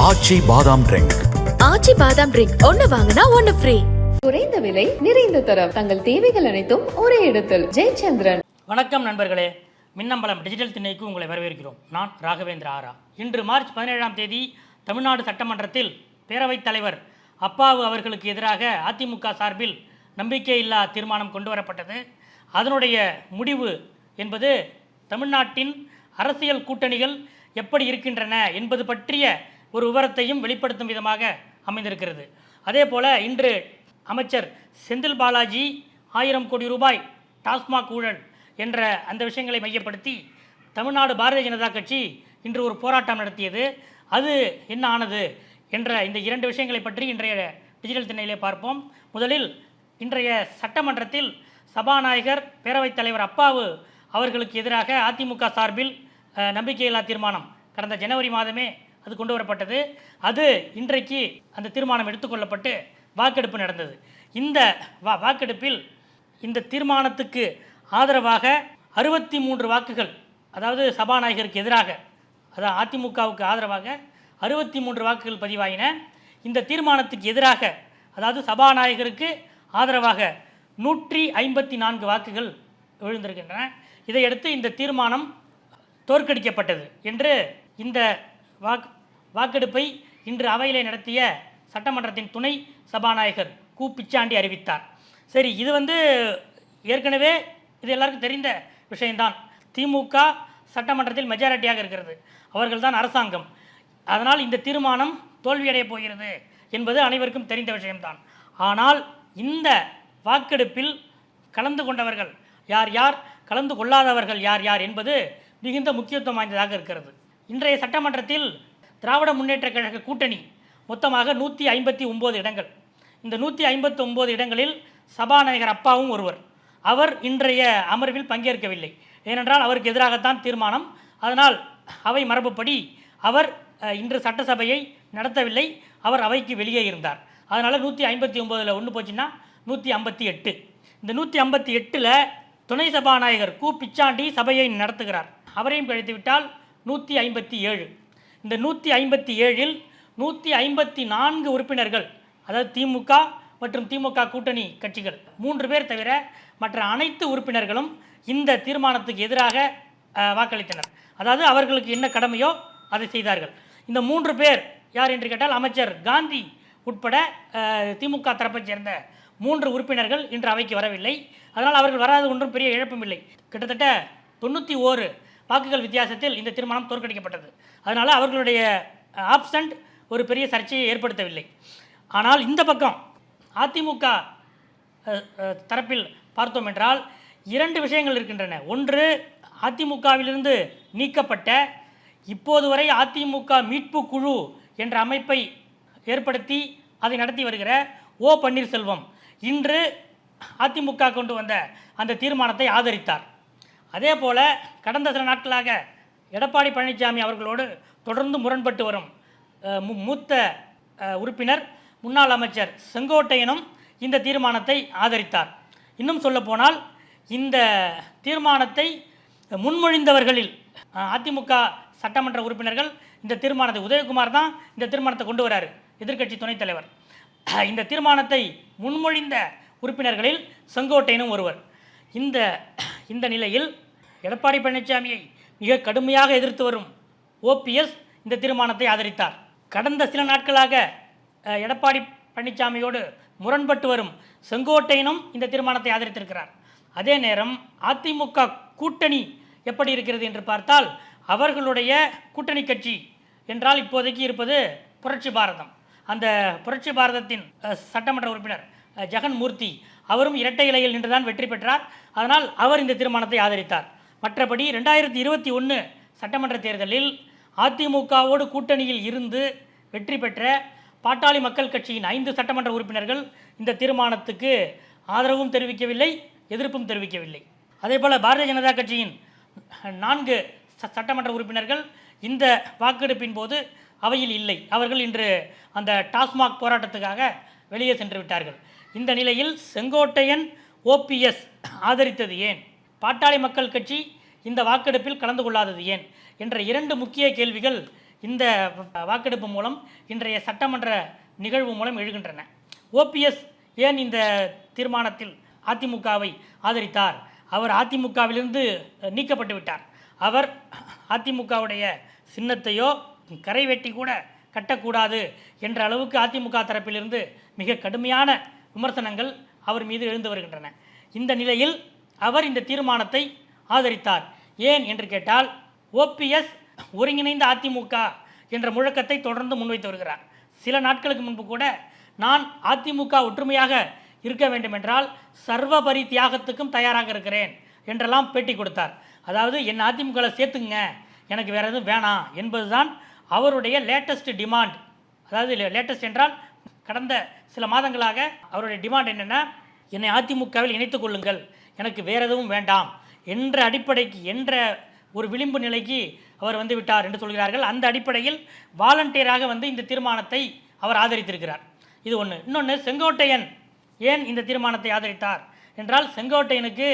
ஆச்சி பாதாம் ட்ரிங்க் ஆச்சி பாதாம் ட்ரிங்க் ஒன்னு வாங்கினா ஒன்னு ஃப்ரீ குறைந்த விலை நிறைந்த தரம். தங்கள் தேவைகள் அனைத்தும் ஒரே இடத்தில். ஜெயச்சந்திரன். வணக்கம் நண்பர்களே. மின்னம்பலம் டிஜிட்டல் திண்ணைக்கு உங்களை வரவேற்கிறோம். நான் ராகவேந்திர ஆரா. இன்று மார்ச் பதினேழாம் தேதி தமிழ்நாடு சட்டமன்றத்தில் பேரவைத் தலைவர் அப்பாவு அவர்களுக்கு எதிராக அதிமுக சார்பில் நம்பிக்கையில்லா தீர்மானம் கொண்டு வரப்பட்டது அதனுடைய முடிவு என்பது தமிழ்நாட்டின் அரசியல் கூட்டணிகள் எப்படி இருக்கின்றன என்பது பற்றிய ஒரு விவரத்தையும் வெளிப்படுத்தும் விதமாக அமைந்திருக்கிறது. அதே போல இன்று அமைச்சர் செந்தில் பாலாஜி ஆயிரம் கோடி ரூபாய் டாஸ்மாக் ஊழல் என்ற அந்த விஷயங்களை மையப்படுத்தி தமிழ்நாடு பாரதிய ஜனதா கட்சி இன்று ஒரு போராட்டம் நடத்தியது. அது என்ன ஆனது என்ற இந்த இரண்டு விஷயங்களை பற்றி இன்றைய டிஜிட்டல் திண்ணையிலே பார்ப்போம். முதலில் இன்றைய சட்டமன்றத்தில் சபாநாயகர் பேரவைத் தலைவர் அப்பாவு அவர்களுக்கு எதிராக அதிமுக சார்பில் நம்பிக்கையில்லா தீர்மானம். கடந்த ஜனவரி மாதமே அது கொண்டு வரப்பட்டது. அது இன்றைக்கு அந்த தீர்மானம் எடுத்துக்கொள்ளப்பட்டு வாக்கெடுப்பு நடந்தது. இந்த வா வாக்கெடுப்பில் இந்த தீர்மானத்துக்கு ஆதரவாக அறுபத்தி மூன்று வாக்குகள் அதாவது சபாநாயகருக்கு எதிராக அதாவது அதிமுகவுக்கு ஆதரவாக அறுபத்தி மூன்று வாக்குகள் பதிவாயின. இந்த தீர்மானத்துக்கு எதிராக அதாவது சபாநாயகருக்கு ஆதரவாக நூற்றி ஐம்பத்தி நான்கு வாக்குகள் விழுந்திருக்கின்றன இதையடுத்து இந்த தீர்மானம் தோற்கடிக்கப்பட்டது என்று இந்த வாக்கு வாக்கெடுப்பை இன்று அவையிலே நடத்திய சட்டமன்றத்தின் துணை சபாநாயகர் கு. பிச்சாண்டி அறிவித்தார். சரி இது வந்து ஏற்கனவே இது எல்லாருக்கும் தெரிந்த விஷயம்தான். திமுக சட்டமன்றத்தில் மெஜாரிட்டியாக இருக்கிறது. அவர்கள்தான் அரசாங்கம். அதனால் இந்த தீர்மானம் தோல்வியடைய போகிறது என்பது அனைவருக்கும் தெரிந்த விஷயம்தான். ஆனால் இந்த வாக்கெடுப்பில் கலந்து கொண்டவர்கள் யார் யார்? கலந்து கொள்ளாதவர்கள் யார் யார் என்பது மிகுந்த முக்கியத்துவம் வாய்ந்ததாக இருக்கிறது. இன்றைய சட்டமன்றத்தில் திராவிட முன்னேற்றக் கழக கூட்டணி மொத்தமாக நூற்றி ஐம்பத்தி ஒம்பது இடங்கள். இந்த நூற்றி ஐம்பத்தி ஒம்பது இடங்களில் சபாநாயகர் அப்பாவும் ஒருவர். அவர் இன்றைய அமர்வில் பங்கேற்கவில்லை. ஏனென்றால் அவருக்கு எதிராகத்தான் தீர்மானம். அதனால் அவை மரபுப்படி அவர் இன்று சட்டசபையை நடத்தவில்லை. அவர் அவைக்கு வெளியே இருந்தார். அதனால் நூற்றி ஐம்பத்தி ஒம்போதில் ஒன்று போச்சுன்னா நூற்றி ஐம்பத்தி எட்டு. இந்த நூற்றி ஐம்பத்தி எட்டில் துணை சபாநாயகர் கு பிச்சாண்டி சபையை நடத்துகிறார். அவரையும் கழித்து விட்டால் நூற்றி ஐம்பத்தி ஏழு. இந்த நூற்றி ஐம்பத்தி ஏழில் நூற்றி ஐம்பத்தி நான்கு உறுப்பினர்கள் அதாவது திமுக மற்றும் திமுக கூட்டணி கட்சிகள் மூன்று பேர் தவிர மற்ற அனைத்து உறுப்பினர்களும் இந்த தீர்மானத்துக்கு எதிராக வாக்களித்தனர். அதாவது அவர்களுக்கு என்ன கடமையோ அதை செய்தார்கள். இந்த மூன்று பேர் யார் என்று கேட்டால் அமைச்சர் காந்தி உட்பட திமுக தரப்பைச் சேர்ந்த மூன்று உறுப்பினர்கள் இன்று அவைக்கு வரவில்லை. அதனால் அவர்கள் வராது ஒன்றும் பெரிய இழப்பும் இல்லை. கிட்டத்தட்ட தொண்ணூற்றி ஓரு வாக்குகள் வித்தியாசத்தில் இந்த தீர்மானம் தோற்கடிக்கப்பட்டது. அதனால் அவர்களுடைய ஆப்சண்ட் ஒரு பெரிய சர்ச்சையை ஏற்படுத்தவில்லை. ஆனால் இந்த பக்கம் அதிமுக தரப்பில் பார்த்தோம் என்றால் இரண்டு விஷயங்கள் இருக்கின்றன. ஒன்று அதிமுகவிலிருந்து நீக்கப்பட்ட இப்போது வரை அதிமுக மீட்பு குழு என்ற அமைப்பை ஏற்படுத்தி அதை நடத்தி வருகிற ஓ பன்னீர்செல்வம் இன்று அதிமுக கொண்டு வந்த அந்த தீர்மானத்தை ஆதரித்தார். அதே போல கடந்த சில நாட்களாக எடப்பாடி பழனிசாமி அவர்களோடு தொடர்ந்து முரண்பட்டு வரும் மு- மூத்த உறுப்பினர் முன்னாள் அமைச்சர் செங்கோட்டையனும் இந்த தீர்மானத்தை ஆதரித்தார். இன்னும் சொல்லப்போனால் இந்த தீர்மானத்தை முன்மொழிந்தவர்களில் அதிமுக சட்டமன்ற உறுப்பினர்கள் இந்த தீர்மானத்தை உதயகுமார் தான் இந்த தீர்மானத்தை கொண்டு வராரு எதிர்க்கட்சி துணைத் தலைவர். இந்த தீர்மானத்தை முன்மொழிந்த உறுப்பினர்களில் செங்கோட்டையனும் ஒருவர். இந்த இந்த நிலையில் எடப்பாடி பழனிசாமியை மிக கடுமையாக எதிர்த்து வரும் ஓபிஎஸ் இந்த தீர்மானத்தை ஆதரித்தார். கடந்த சில நாட்களாக எடப்பாடி பழனிசாமியோடு முரண்பட்டு வரும் செங்கோட்டையனும் இந்த தீர்மானத்தை ஆதரித்திருக்கிறார். அதே நேரம் அதிமுக கூட்டணி எப்படி இருக்கிறது என்று பார்த்தால் அவர்களுடைய கூட்டணி கட்சி என்றால் இப்போதைக்கு இருப்பது புரட்சி பாரதம். அந்த புரட்சி பாரதத்தின் சட்டமன்ற உறுப்பினர் ஜெகன்மூர்த்தி ஜெகன் மூர்த்தி அவரும் இரட்டை இலையில் நின்றுதான் வெற்றி பெற்றார். அதனால் அவர் இந்த தீர்மானத்தை ஆதரித்தார். மற்றபடி ரெண்டாயிரத்தி இருபத்தி ஒன்று சட்டமன்ற தேர்தலில் அதிமுகவோடு கூட்டணியில் இருந்து வெற்றி பெற்ற பாட்டாளி மக்கள் கட்சியின் ஐந்து சட்டமன்ற உறுப்பினர்கள் இந்த தீர்மானத்துக்கு ஆதரவும் தெரிவிக்கவில்லை எதிர்ப்பும் தெரிவிக்கவில்லை. அதேபோல் பாரதிய ஜனதா கட்சியின் நான்கு ச- சட்டமன்ற உறுப்பினர்கள் இந்த வாக்கெடுப்பின் போது அவையில் இல்லை. அவர்கள் இன்று அந்த டாஸ்மாக் போராட்டத்துக்காக வெளியே சென்று விட்டார்கள். இந்த நிலையில் செங்கோட்டையன் ஓபிஎஸ் ஆதரித்தது ஏன்? பாட்டாளி மக்கள் கட்சி இந்த வாக்கெடுப்பில் கலந்து கொள்ளாதது ஏன்? என்ற இரண்டு முக்கிய கேள்விகள் இந்த வாக்கெடுப்பு மூலம் இன்றைய சட்டமன்ற நிகழ்வு மூலம் எழுகின்றன. ஓபிஎஸ் ஏன் இந்த தீர்மானத்தில் அதிமுகவை ஆதரித்தார்? அவர் அதிமுகவிலிருந்து நீக்கப்பட்டு விட்டார். அவர் அதிமுகவுடைய சின்னத்தையோ கரை வெட்டி கூட கட்டக்கூடாது என்ற அளவுக்கு அதிமுக தரப்பிலிருந்து மிக கடுமையான விமர்சனங்கள் அவர் மீது எழுந்து வருகின்றன. இந்த நிலையில் அவர் இந்த தீர்மானத்தை ஆதரித்தார். ஏன் என்று கேட்டால் ஓபிஎஸ் ஒருங்கிணைந்த அதிமுக என்ற முழக்கத்தை தொடர்ந்து முன்வைத்து வருகிறார். சில நாட்களுக்கு முன்பு கூட நான் அதிமுக ஒற்றுமையாக இருக்க வேண்டுமென்றால் சர்வபரி தியாகத்துக்கும் தயாராக இருக்கிறேன் என்றெல்லாம் பேட்டி கொடுத்தார். அதாவது என் அதிமுகவில் சேர்த்துங்க எனக்கு வேறு எதுவும் வேணாம். என்பதுதான் அவருடைய லேட்டஸ்ட் டிமாண்ட் அதாவது லேட்டஸ்ட் என்றால் கடந்த சில மாதங்களாக அவருடைய டிமாண்ட் என்னென்னா என்னை அதிமுகவில் இணைத்துக் கொள்ளுங்கள். எனக்கு வேறு எதுவும் வேண்டாம். என்ற அடிப்படைக்கு என்ற ஒரு விளிம்பு நிலைக்கு அவர் வந்து விட்டார் என்று சொல்கிறார்கள். அந்த அடிப்படையில் வாலண்டியராக வந்து இந்த தீர்மானத்தை அவர் ஆதரித்திருக்கிறார். இது ஒன்று இன்னொன்று செங்கோட்டையன் ஏன் இந்த தீர்மானத்தை ஆதரித்தார்? என்றால் செங்கோட்டையனுக்கு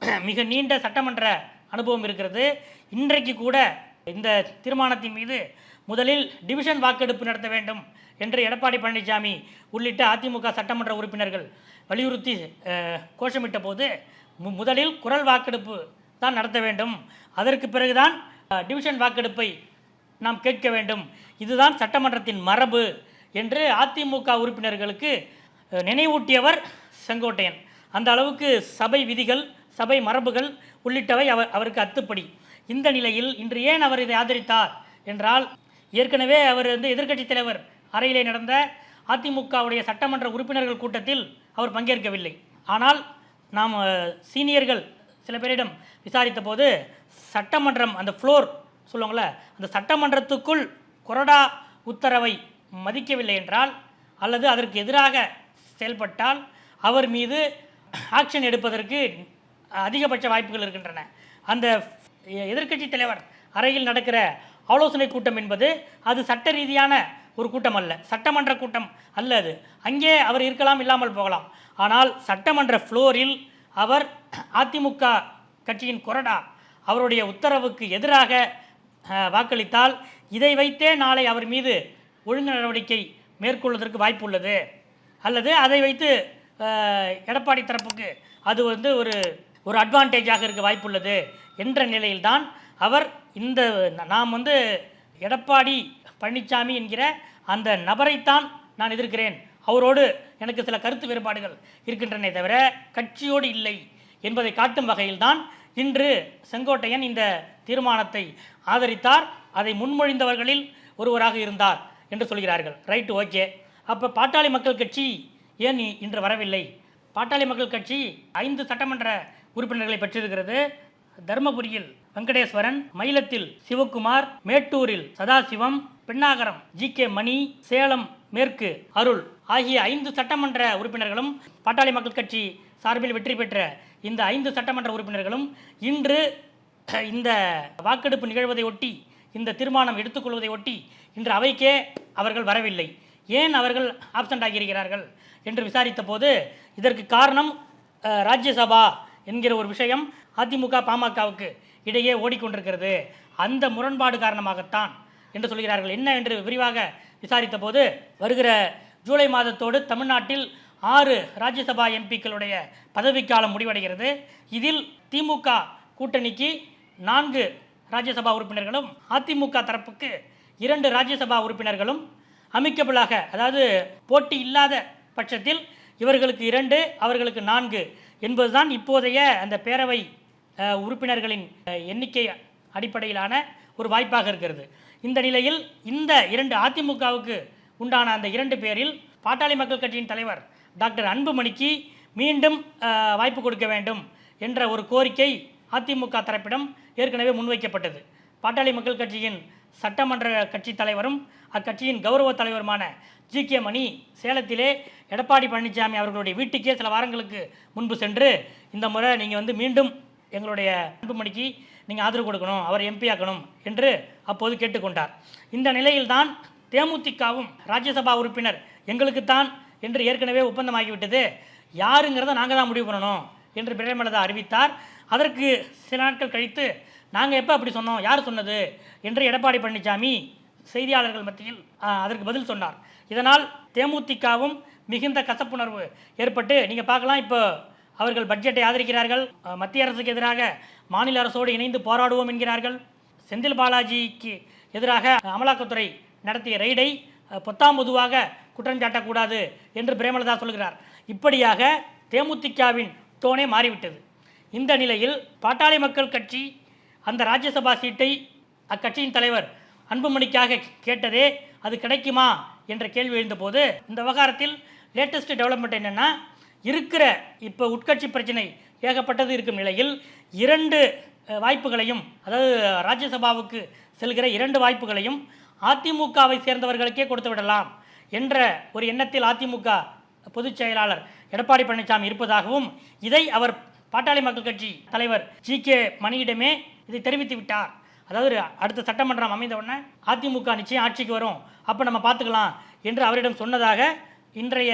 மிக நீண்ட சட்டமன்ற அனுபவம் இருக்கிறது. இன்றைக்கு கூட இந்த தீர்மானத்தின் மீது முதலில் டிவிஷன் வாக்கெடுப்பு நடத்த வேண்டும். என்று எடப்பாடி பழனிசாமி உள்ளிட்ட அதிமுக சட்டமன்ற உறுப்பினர்கள் வலியுறுத்தி கோஷமிட்ட போது மு- முதலில் குரல் வாக்கெடுப்பு தான் நடத்த வேண்டும். அதற்கு பிறகுதான் டிவிஷன் வாக்கெடுப்பை நாம் கேட்க வேண்டும். இதுதான் சட்டமன்றத்தின் மரபு என்று அதிமுக உறுப்பினர்களுக்கு நினைவூட்டியவர் செங்கோட்டையன். அந்த அளவுக்கு சபை விதிகள் சபை மரபுகள் உள்ளிட்டவை அவர் அவருக்கு அத்துப்படி. இந்த நிலையில் இன்று ஏன் அவர் இதை ஆதரித்தார்? என்றால் ஏற்கனவே அவர் வந்து எதிர்க்கட்சித் தலைவர் அறையிலே நடந்த அதிமுகவுடைய சட்டமன்ற உறுப்பினர்கள் கூட்டத்தில் அவர் பங்கேற்கவில்லை. ஆனால் நாம் சீனியர்கள் சில பேரிடம் விசாரித்த போது சட்டமன்றம் அந்த ஃப்ளோர் சொல்லுவாங்கள அந்த சட்டமன்றத்துக்குள் கொரடா உத்தரவை மதிக்கவில்லை என்றால் அல்லது அதற்கு எதிராக செயல்பட்டால் அவர் மீது ஆக்ஷன் எடுப்பதற்கு அதிகபட்ச வாய்ப்புகள் இருக்கின்றன. அந்த எதிர்க்கட்சி தலைவர் அறையில் நடக்கிற ஆலோசனை கூட்டம் என்பது அது சட்ட ரீதியான ஒரு கூட்டம் அல்ல சட்டமன்ற கூட்டம் அல்ல அது. அங்கே அவர் இருக்கலாம் இல்லாமல் போகலாம். ஆனால் சட்டமன்ற ஃப்ளோரில் அவர் அதிமுக கட்சியின் கொறடா. அவருடைய உத்தரவுக்கு எதிராக வாக்களித்தால் இதை வைத்தே நாளை அவர் மீது ஒழுங்கு நடவடிக்கை மேற்கொள்வதற்கு வாய்ப்பு உள்ளது. அல்லது அதை வைத்து எடப்பாடி தரப்புக்கு அது வந்து ஒரு ஒரு அட்வான்டேஜாக இருக்க வாய்ப்புள்ளது என்ற நிலையில்தான் அவர் இந்த நாம் வந்து எடப்பாடி பழனிசாமி என்கிற அந்த நபரைத்தான் நான் எதிர்க்கிறேன். அவரோடு எனக்கு சில கருத்து வேறுபாடுகள் இருக்கின்றனே தவிர கட்சியோடு இல்லை என்பதை காட்டும் வகையில்தான் இன்று செங்கோட்டையன் இந்த தீர்மானத்தை ஆதரித்தார். அதை முன்மொழிந்தவர்களில் ஒருவராக இருந்தார் என்று சொல்கிறார்கள். ரைட் ஓகே அப்போ பாட்டாளி மக்கள் கட்சி ஏன் இன்று வரவில்லை? பாட்டாளி மக்கள் கட்சி ஐந்து சட்டமன்ற உறுப்பினர்களை பெற்றிருக்கிறது. தருமபுரியில் வெங்கடேஸ்வரன் மயிலத்தில் சிவக்குமார் மேட்டூரில் சதாசிவம் பெண்ணாகரம் ஜி கே மணி சேலம் மேற்கு அருள் ஆகிய ஐந்து சட்டமன்ற உறுப்பினர்களும் பாட்டாளி மக்கள் கட்சி சார்பில் வெற்றி பெற்ற இந்த ஐந்து சட்டமன்ற உறுப்பினர்களும் இன்று இந்த வாக்கெடுப்பு நிகழ்வதை ஒட்டி இந்த தீர்மானம் எடுத்துக்கொள்வதை ஒட்டி இன்று அவைக்கே அவர்கள் வரவில்லை. ஏன் அவர்கள் ஆப்சண்ட் ஆகியிருக்கிறார்கள் என்று விசாரித்த போது இதற்கு காரணம் ராஜ்யசபா என்கிற ஒரு விஷயம் அதிமுக பாமகவுக்கு. இடையே ஓடிக்கொண்டிருக்கிறது. அந்த முரண்பாடு காரணமாகத்தான் என்று சொல்கிறார்கள். என்ன என்று விரிவாக விசாரித்த போது வருகிற ஜூலை மாதத்தோடு தமிழ்நாட்டில் ஆறு ராஜ்யசபா எம்பிக்களுடைய பதவிக்காலம் முடிவடைகிறது. இதில் திமுக கூட்டணிக்கு நான்கு ராஜ்யசபா உறுப்பினர்களும் அதிமுக தரப்புக்கு இரண்டு ராஜ்யசபா உறுப்பினர்களும் அமைக்கபிளாக அதாவது போட்டி இல்லாத பட்சத்தில் இவர்களுக்கு இரண்டு அவர்களுக்கு நான்கு என்பதுதான் இப்போதைய அந்த பேரவை உறுப்பினர்களின் எண்ணிக்கை அடிப்படையிலான ஒரு வாய்ப்பாக இருக்கிறது. இந்த நிலையில் இந்த இரண்டு அதிமுகவுக்கு உண்டான அந்த இரண்டு பேரில் பாட்டாளி மக்கள் கட்சியின் தலைவர் டாக்டர் அன்புமணிக்கு மீண்டும் வாய்ப்பு கொடுக்க வேண்டும் என்ற ஒரு கோரிக்கை அதிமுக தரப்பிடம் ஏற்கனவே முன்வைக்கப்பட்டது. பாட்டாளி மக்கள் கட்சியின் சட்டமன்ற கட்சி தலைவரும் அக்கட்சியின் கௌரவ தலைவருமான ஜி. கே. மணி சேலத்திலே எடப்பாடி பழனிசாமி அவர்களுடைய வீட்டுக்கே சில வாரங்களுக்கு முன்பு சென்று இந்த முறை நீங்கள் வந்து மீண்டும் எங்களுடைய அன்புமணிக்கு நீங்கள் ஆதரவு கொடுக்கணும் அவர் எம்பி ஆக்கணும் என்று அப்போது கேட்டுக்கொண்டார். இந்த நிலையில்தான் தேமுதிகவும் ராஜ்யசபா உறுப்பினர் எங்களுக்குத்தான் என்று ஏற்கனவே ஒப்பந்தமாகிவிட்டது. யாருங்கிறத நாங்கள் தான் முடிவு பண்ணணும் என்று பிரேமலதா அறிவித்தார். அதற்கு சில நாட்கள் கழித்து நாங்கள் எப்போ அப்படி சொன்னோம் யார் சொன்னது என்று எடப்பாடி பழனிசாமி செய்தியாளர்கள் மத்தியில் அதற்கு பதில் சொன்னார். இதனால் தேமுதிகவும் மிகுந்த கசப்புணர்வு ஏற்பட்டு நீங்கள் பார்க்கலாம் இப்போ அவர்கள் பட்ஜெட்டை ஆதரிக்கிறார்கள். மத்திய அரசுக்கு எதிராக மாநில அரசோடு இணைந்து போராடுவோம் என்கிறார்கள். செந்தில் பாலாஜிக்கு எதிராக அமலாக்கத்துறை நடத்திய ரெய்டை பொத்தாம் பொதுவாக குற்றம் சாட்டக்கூடாது என்று பிரேமலதா சொல்கிறார். இப்படியாக தேமுதிகவின் டோனே மாறிவிட்டது. இந்த நிலையில் பாட்டாளி மக்கள் கட்சி அந்த ராஜ்யசபா சீட்டை அக்கட்சியின் தலைவர் அன்புமணிக்காக கேட்டதே அது கிடைக்குமா என்ற கேள்வி எழுந்தபோது இந்த விவகாரத்தில் லேட்டஸ்ட் டெவலப்மெண்ட் என்னென்னா இருக்கிற இப்போ உட்கட்சி பிரச்சனை ஏகப்பட்டது இருக்கும் நிலையில் இரண்டு வாய்ப்புகளையும் அதாவது ராஜ்யசபாவுக்கு செல்கிற இரண்டு வாய்ப்புகளையும் அதிமுகவை சேர்ந்தவர்களுக்கே கொடுத்து விடலாம் என்ற ஒரு எண்ணத்தில் அதிமுக பொதுச் செயலாளர் எடப்பாடி பழனிசாமி இருப்பதாகவும் இதை அவர் பாட்டாளி மக்கள் கட்சி தலைவர் ஜி. கே. மணியிடமே இதை தெரிவித்து விட்டார். அதாவது அடுத்த சட்டமன்றம் அமைந்த உடனே அதிமுக நிச்சயம் ஆட்சிக்கு வரும். அப்போ நம்ம பார்த்துக்கலாம் என்று அவரிடம் சொன்னதாக இன்றைய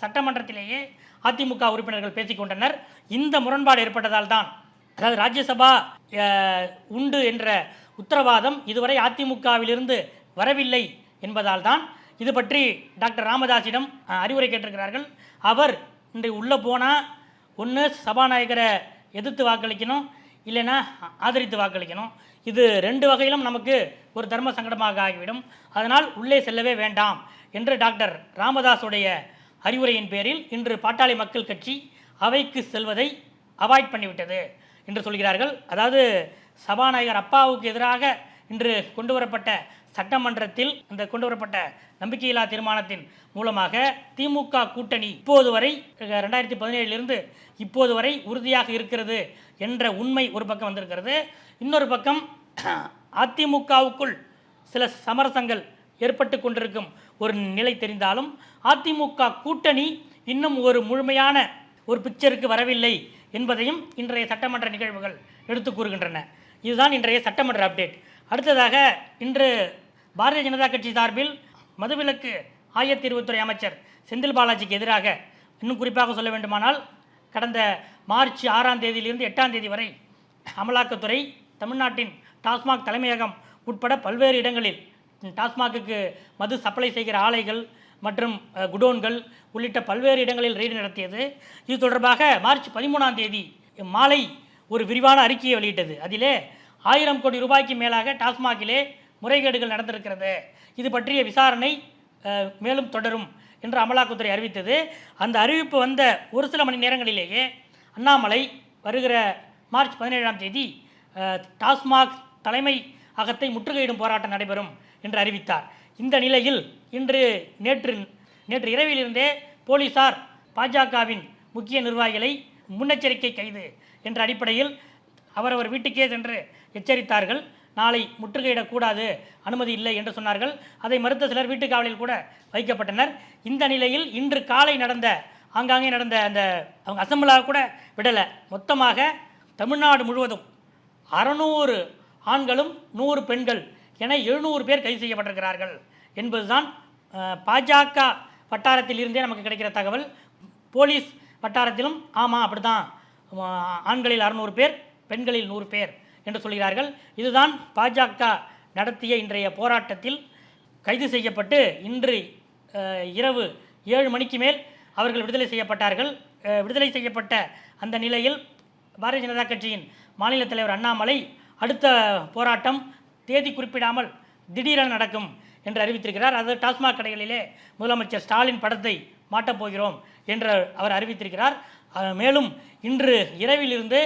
சட்டமன்றத்திலேயே அதிமுக உறுப்பினர்கள் பேசிக்கொண்டனர் இந்த முரண்பாடு ஏற்பட்டதால் தான் அதாவது ராஜ்யசபா உண்டு என்ற உத்தரவாதம் இதுவரை அதிமுகவிலிருந்து வரவில்லை என்பதால் தான் இது பற்றி டாக்டர் ராமதாஸிடம் அறிவுரை கேட்டிருக்கிறார்கள். அவர் இன்று உள்ளே போனால் ஒன்று சபாநாயகரை எதிர்த்து வாக்களிக்கணும் இல்லைன்னா ஆதரித்து வாக்களிக்கணும். இது ரெண்டு வகையிலும் நமக்கு ஒரு தர்ம சங்கடமாக ஆகிவிடும். அதனால் உள்ளே செல்லவே வேண்டாம் என்று டாக்டர் ராமதாஸுடைய அறிவுரையின் பேரில் இன்று பாட்டாளி மக்கள் கட்சி அவைக்கு செல்வதை அவாய்ட் பண்ணிவிட்டது என்று சொல்கிறார்கள். அதாவது சபாநாயகர் அப்பாவுக்கு எதிராக இன்று கொண்டு வரப்பட்ட சட்டமன்றத்தில் இந்த கொண்டு வரப்பட்ட நம்பிக்கையில்லா தீர்மானத்தின் மூலமாக திமுக கூட்டணி இப்போது வரை ரெண்டாயிரத்தி பதினேழிலிருந்து இப்போது வரை உறுதியாக இருக்கிறது என்ற உண்மை ஒரு பக்கம் வந்திருக்கிறது. இன்னொரு பக்கம் அதிமுகவுக்குள் சில சமரசங்கள் ஏற்பட்டு கொண்டிருக்கும் ஒரு நிலை தெரிந்தாலும் அதிமுக கூட்டணி இன்னும் ஒரு முழுமையான ஒரு பிக்சருக்கு வரவில்லை என்பதையும் இன்றைய சட்டமன்ற நிகழ்வுகள் எடுத்து கூறுகின்றன. இதுதான் இன்றைய சட்டமன்ற அப்டேட் அடுத்ததாக இன்று பாரதிய ஜனதா கட்சி சார்பில் மதுவிலக்கு ஆயத்தீர்வுத்துறை அமைச்சர் செந்தில் பாலாஜிக்கு எதிராக இன்னும் குறிப்பாக சொல்ல வேண்டுமானால் கடந்த மார்ச் ஆறாம் தேதியிலிருந்து எட்டாம் தேதி வரை அமலாக்கத்துறை தமிழ்நாட்டின் டாஸ்மாக் தலைமையகம் உட்பட பல்வேறு இடங்களில் டாஸ்மாகுக்கு மது சப்ளை செய்கிற ஆலைகள் மற்றும் குடோன்கள் உள்ளிட்ட பல்வேறு இடங்களில் ரெய்டு நடத்தியது. இது தொடர்பாக மார்ச் பதிமூணாம் தேதி மாலை ஒரு விரிவான அறிக்கையை வெளியிட்டது. அதிலே ஆயிரம் கோடி ரூபாய்க்கு மேலாக டாஸ்மாகிலே முறைகேடுகள் நடந்திருக்கிறது. இது பற்றிய விசாரணை மேலும் தொடரும் என்று அமலாக்கத்துறை அறிவித்தது. அந்த அறிவிப்பு வந்த ஒரு சில மணி நேரங்களிலேயே அண்ணாமலை வருகிற மார்ச் பதினேழாம் தேதி டாஸ்மாக் தலைமை அகத்தை முற்றுகையிடும் போராட்டம் நடைபெறும். என்று அறிவித்தார். இந்த நிலையில் இன்று நேற்று நேற்று இரவிலிருந்தே போலீசார் பாஜகவின் முக்கிய நிர்வாகிகளை முன்னெச்சரிக்கை கைது என்ற அடிப்படையில் அவரவர் வீட்டுக்கே சென்று எச்சரித்தார்கள். நாளை முற்றுகையிடக்கூடாது அனுமதி இல்லை என்று சொன்னார்கள். அதை மறுத்த சிலர் வீட்டு காவலில் கூட வைக்கப்பட்டனர். இந்த நிலையில் இன்று காலை நடந்த ஆங்காங்கே நடந்த அந்த அவங்க அசம்பிளாக கூட விடலை. மொத்தமாக தமிழ்நாடு முழுவதும் அறநூறு ஆண்களும் நூறு பெண்கள் என எழுநூறு பேர் கைது செய்யப்பட்டிருக்கிறார்கள் என்பதுதான் பாஜக வட்டாரத்தில் இருந்தே நமக்கு கிடைக்கிற தகவல். போலீஸ் வட்டாரத்திலும் ஆமாம் அப்படிதான் தான் ஆண்களில் அறுநூறு பேர் பெண்களில் நூறு பேர் என்று சொல்கிறார்கள். இதுதான் பாஜக நடத்திய இன்றைய போராட்டத்தில் கைது செய்யப்பட்டு இன்று இரவு ஏழு மணிக்கு மேல் அவர்கள் விடுதலை செய்யப்பட்டார்கள். விடுதலை செய்யப்பட்ட அந்த நிலையில் பாரதிய ஜனதா கட்சியின் மாநில தலைவர் அண்ணாமலை அடுத்த போராட்டம் தேதி குறிப்பிடாமல் திடீரென நடக்கும் என்று அறிவித்திருக்கிறார். அது டாஸ்மாக் கடைகளிலே முதலமைச்சர் ஸ்டாலின் படத்தை மாட்டப் போகிறோம் என்று அவர் அறிவித்திருக்கிறார். மேலும் இன்று இரவிலிருந்து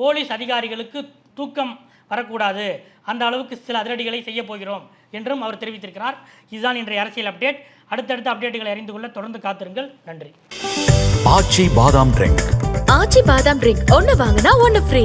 போலீஸ் அதிகாரிகளுக்கு தூக்கம் வரக்கூடாது. அந்த அளவுக்கு சில அதிரடிகளை செய்ய போகிறோம் என்றும் அவர் தெரிவித்திருக்கிறார். இதுதான் இன்றைய அரசியல் அப்டேட். அடுத்தடுத்த அப்டேட்டுகளை அறிந்து கொள்ள தொடர்ந்து காத்திருங்கள். நன்றி. ஆச்சி பாதாம் ட்ரிங்க். ஆச்சி பாதாம் ட்ரிங்க் ஒன்னு வாங்கினா ஒன்னு ஃப்ரீ.